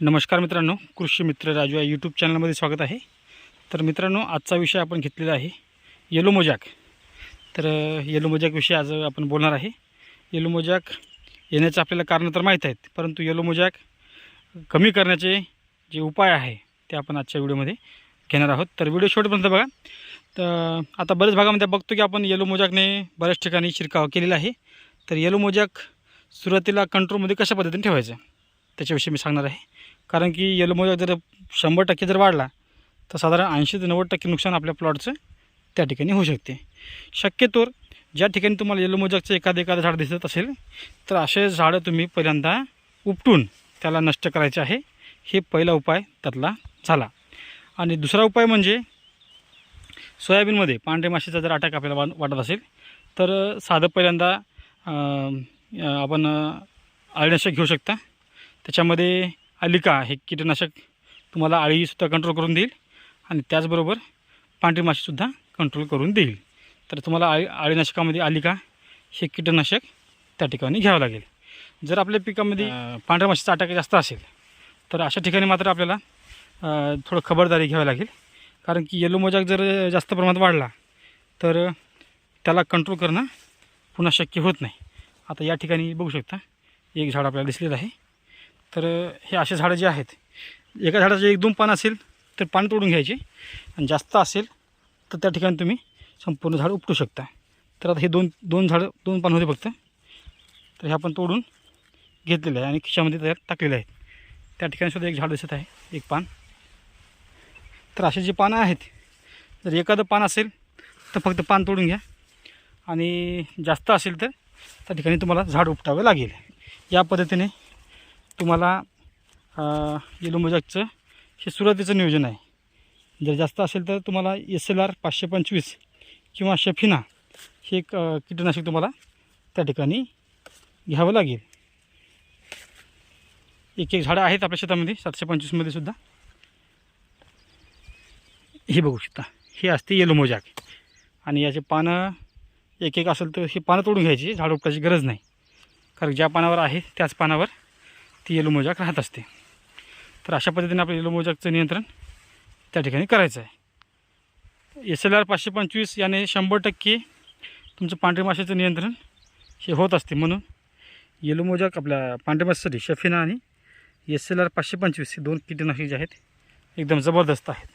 नमस्कार मित्रांनो कृषी मित्र राजू या यूट्यूब चॅनलमध्ये स्वागत आहे. तर मित्रांनो आजचा विषय आपण घेतलेला आहे येलो मोजाक तर येलो मोजाकविषयी आज आपण बोलणार आहे. येलो मोजाक येण्याचं आपल्याला कारणं तर माहीत आहेत परंतु येलो मोजाक कमी करण्याचे जे उपाय आहे ते आपण आजच्या व्हिडिओमध्ये घेणार आहोत. तर व्हिडिओ शेवटपर्यंत बघा. तर आता बऱ्याच भागामध्ये बघतो की आपण येलो मोजाकने बऱ्याच ठिकाणी शिरकाव केलेला आहे. तर येलो मोजाक सुरुवातीला कंट्रोलमध्ये कशा पद्धतीने ठेवायचं? त्याच्याविषयी मी सांगणार आहे. कारण की येलो जर शंभर टक्के जर वाढला तर साधारण ऐंशी ते नव्वद टक्के नुकसान आपल्या प्लॉटचं त्या ठिकाणी होऊ शकते. शक्यतोर ज्या ठिकाणी तुम्हाला येलो मोजाकचं एखादं एखादं झाड दिसत असेल तर असे झाडं तुम्ही पहिल्यांदा उपटून त्याला नष्ट करायचे आहे. हे पहिला उपाय त्यातला झाला. आणि दुसरा उपाय म्हणजे सोयाबीनमध्ये पांढरे माशीचा जर अटॅक आपल्याला वा वाटत असेल तर साधं पहिल्यांदा आपण अळण्याशक घेऊ शकता. त्याच्यामध्ये अलिका हे कीटकनाशक तुम्हाला अळीसुद्धा कंट्रोल करून देईल आणि त्याचबरोबर पांढरी माशीसुद्धा कंट्रोल करून देईल. तर तुम्हाला आळी अळीनाशकामध्ये अलिका हे कीटकनाशक त्या ठिकाणी घ्यावं लागेल. जर आपल्या पिकामध्ये पांढऱ्या माशीचा अटॅक जास्त असेल तर अशा ठिकाणी मात्र आपल्याला थोडं खबरदारी घ्यावी लागेल. कारण की येलो मोजाक जर जास्त प्रमाणात वाढला तर त्याला कंट्रोल करणं पुन्हा शक्य होत नाही. आता या ठिकाणी बघू शकता एक झाड आपल्याला दिसलेलं आहे. तर हे असे झाडं जे आहेत एका झाडाचे एक दोन पान असेल तर पान तोडून घ्यायचे आणि जास्त असेल तर त्या ठिकाणी तुम्ही संपूर्ण झाड उपटू शकता. तर आता हे दोन दोन झाडं दोन पान होते फक्त. तर हे आपण तोडून घेतलेलं आहे आणि खिशामध्ये त्यात टाकलेले आहेत. त्या ठिकाणी सुद्धा एक झाड दिसत आहे एक पान. तर असे जे पानं आहेत जर एखादं पान असेल तर फक्त पान तोडून घ्या. आणि जास्त असेल तर त्या ठिकाणी तुम्हाला झाड उपटावं लागेल. या पद्धतीने तुम्हाला येलो मोजाकचं हे सुरुवातीचं नियोजन आहे. जर जास्त असेल तर तुम्हाला एस एल आर पाचशे पंचवीस किंवा शफिना हे एक कीटकनाशक तुम्हाला त्या ठिकाणी घ्यावं लागेल. एक एक झाडं आहेत आपल्या शेतामध्ये सातशे पंचवीसमध्ये सुद्धा. हे बघू शकता. हे असते येलो मोजाक आणि याचे पानं एक एक असेल तर हे पानं तोडून घ्यायची झाड उपटायची गरज नाही. कारण ज्या पानावर आहे त्याच पानावर ती येलो मोजाक राहत असते. तर अशा पद्धतीने आपलं येलो मोजाकचं नियंत्रण त्या ठिकाणी करायचं आहे. एस एल आर पाचशे पंचवीस याने शंभर टक्के तुमचं पांढऱ्या माशाचं नियंत्रण हे होत असते. म्हणून येलो मोजाक आपल्या पांढऱ्या माशासाठी शफिना आणि एस एल आर पाचशे पंचवीस हे दोन कीटकनाशक जे आहेत एकदम जबरदस्त आहेत.